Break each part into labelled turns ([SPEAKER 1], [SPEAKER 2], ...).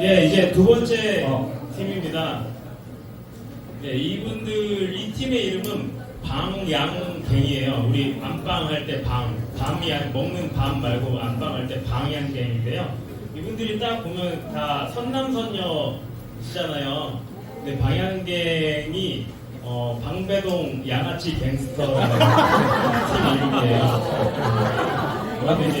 [SPEAKER 1] 예, 이제 두 번째
[SPEAKER 2] 어.
[SPEAKER 1] 팀입니다. 예, 이분들 이 팀의 이름은 방양갱이에요. 우리 안방 할 때 방, 밤이 먹는 밤 말고 안방 할 때 방양갱인데요. 이분들이 딱 보면 다 선남선녀시잖아요. 근데 방양갱이 어, 방배동 양아치 갱스터라는 팀 이름이에요. 그런데 이제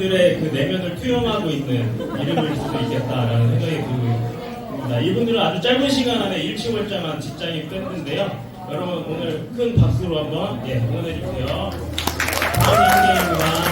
[SPEAKER 1] 이분들의 그 내면을 투영하고 있는 이름일 수도 있겠다라는 생각이 들고 있습니다. 이분들은 아주 짧은 시간 안에 일치월장한 직장인 밴드인데요. 여러분 오늘 큰 박수로 한번 예, 응원해 주세요. 다음 양계입니다.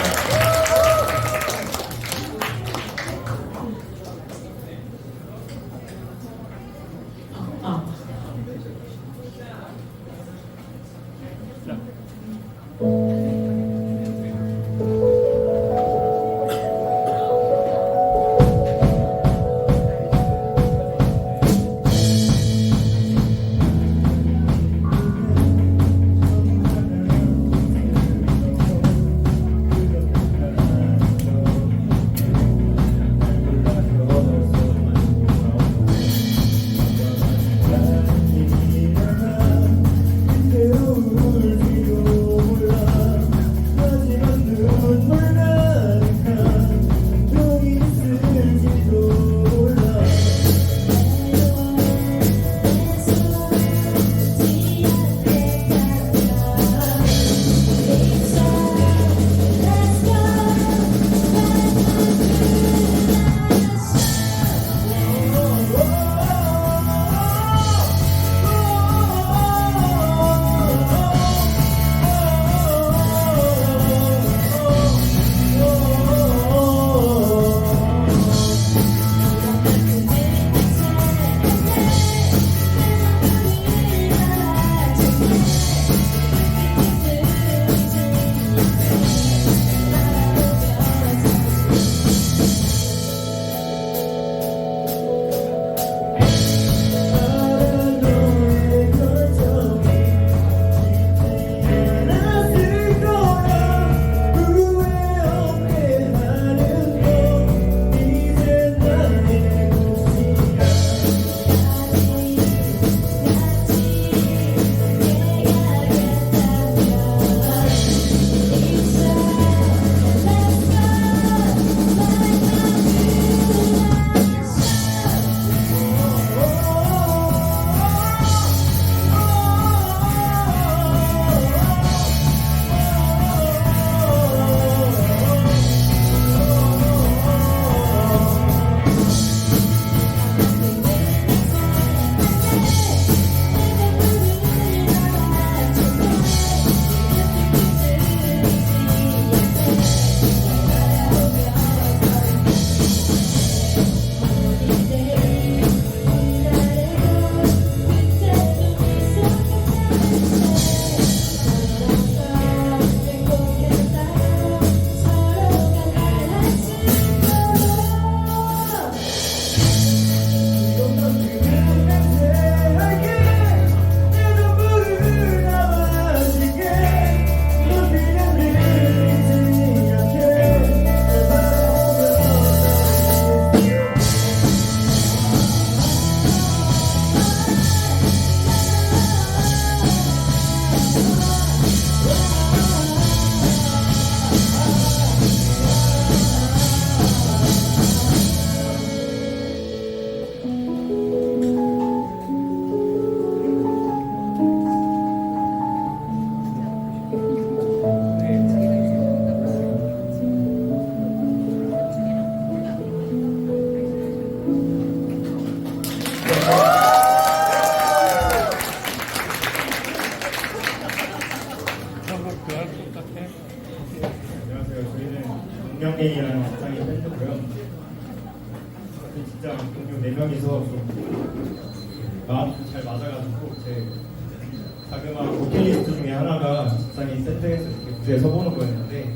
[SPEAKER 2] 하나가 자기 세트에서 이렇게 무대에 서보는 거였는데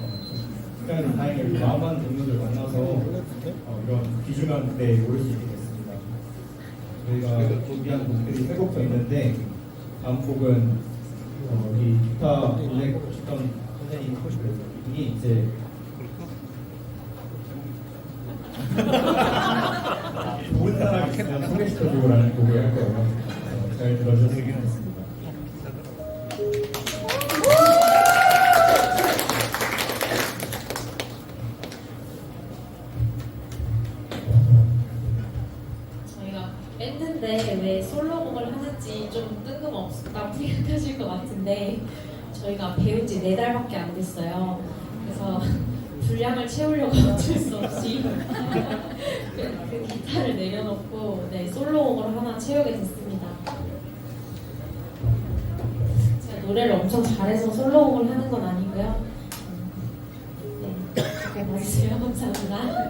[SPEAKER 2] 어, 시간이 어, 다행히 마음한 동료들 만나서 어, 이런 귀중한 무대에 오를 수 있게 됐습니다. 저희가 준비한 곡들이 세 곡도 있는데 다음 곡은 어, 이 기타 원래 보셨던 선생님 이 이제 아, 좋은 사람이 있으면 소개시켜주고라는 곡을 할 거예요. 어, 잘
[SPEAKER 1] 들어주시기는 달밖에 안 됐어요. 그래서 분량을 채우려고 어쩔 수 없이 그, 그 기타를 내려놓고 네, 솔로곡을 하나 채우게 됐습니다. 제가 노래를 엄청 잘해서 솔로곡을 하는 건 아니고요. 네, 그게 맞으세요? 감사합니다.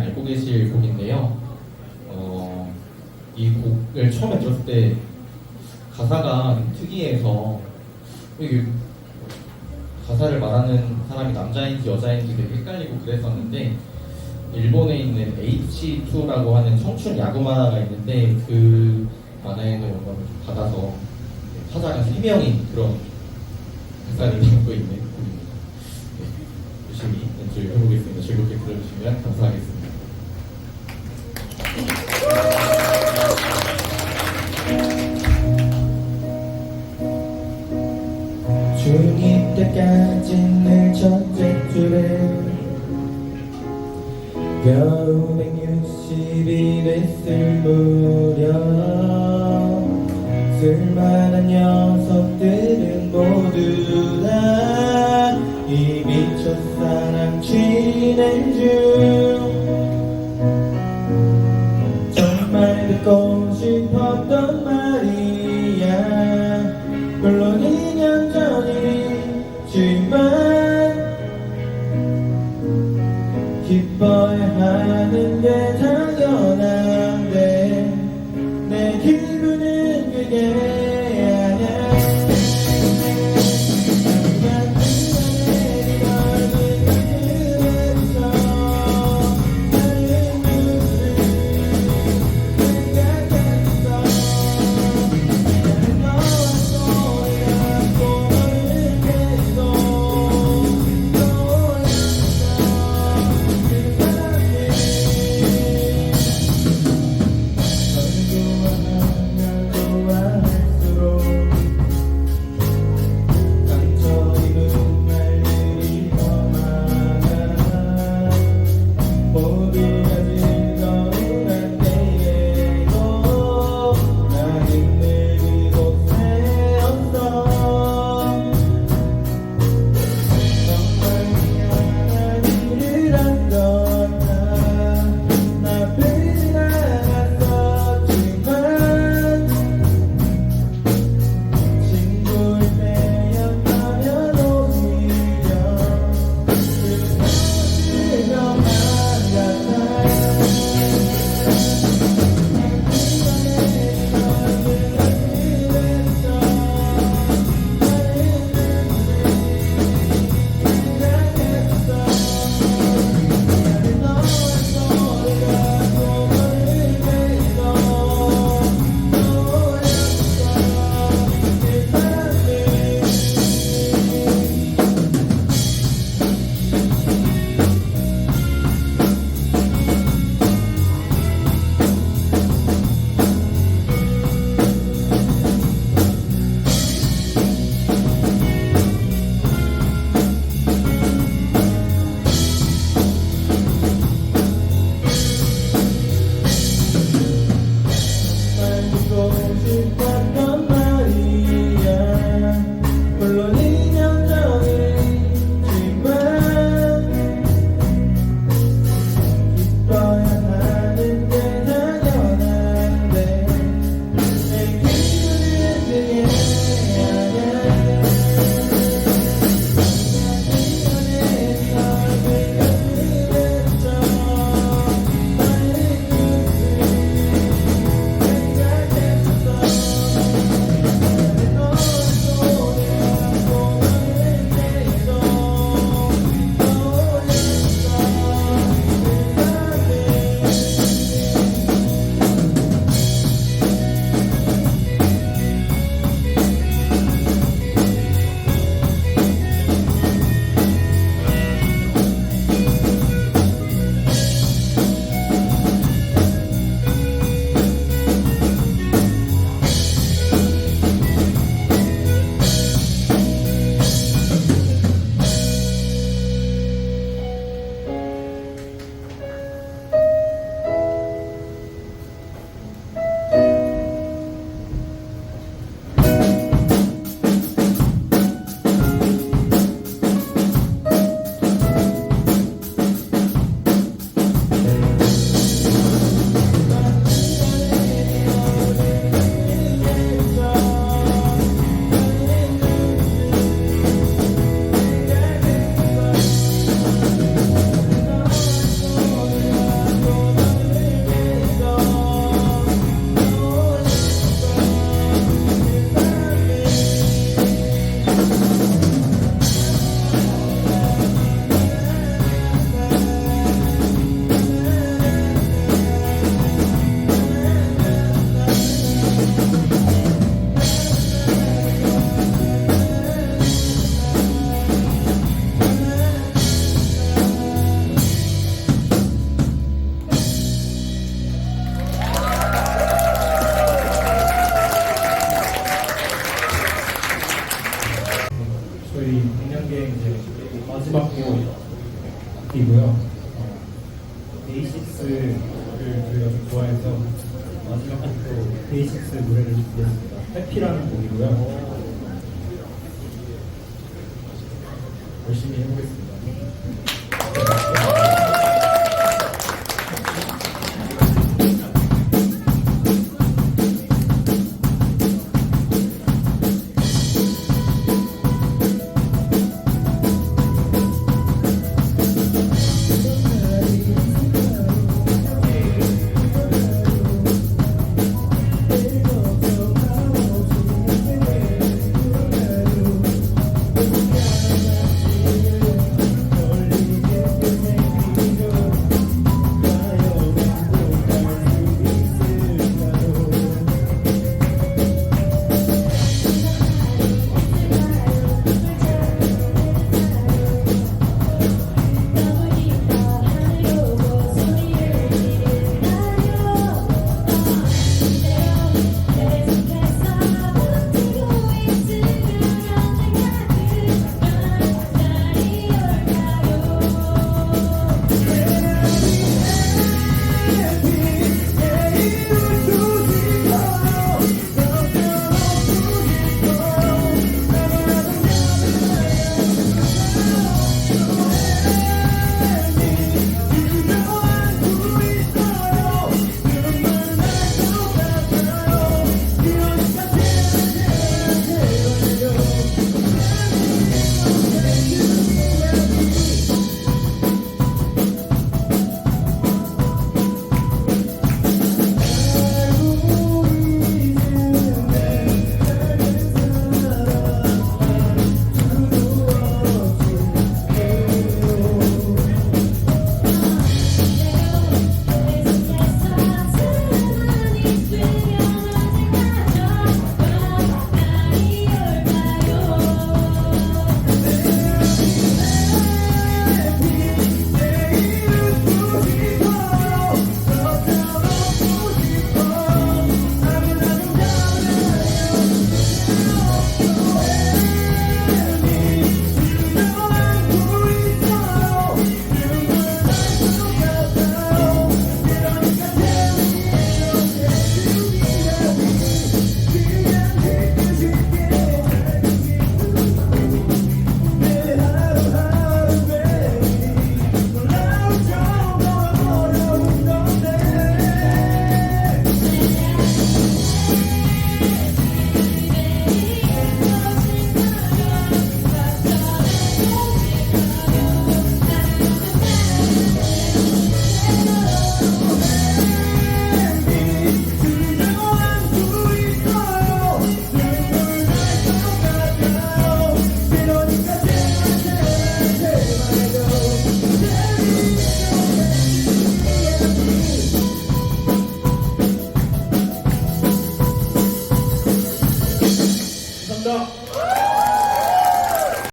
[SPEAKER 3] 알고 계실 곡인데요. 어, 이 곡을 처음에 들었을 때 가사가 특이해서 이게 가사를 말하는 사람이 남자인지 여자인지 되게 헷갈리고 그랬었는데 일본에 있는 H2라고 하는 청춘 야구 만화가 있는데 그 만화에 있는 영감을 받아서 화장한 세 명인 그런 가사를 담고 있는 곡입니다. 네, 열심히 연출해보겠습니다. 즐겁게 들어주시면 감사하겠습니다.
[SPEAKER 4] 주님 때까지 늘 첫째 줄에 겨우 160일 했을 무렵 전이지만 기뻐야 하는 게
[SPEAKER 2] 데이식스를 그 좋아해서 마지막 곡도 데이식스 노래를 준비했습니다. 해피라는 곡이고요. 열심히 해보겠습니다.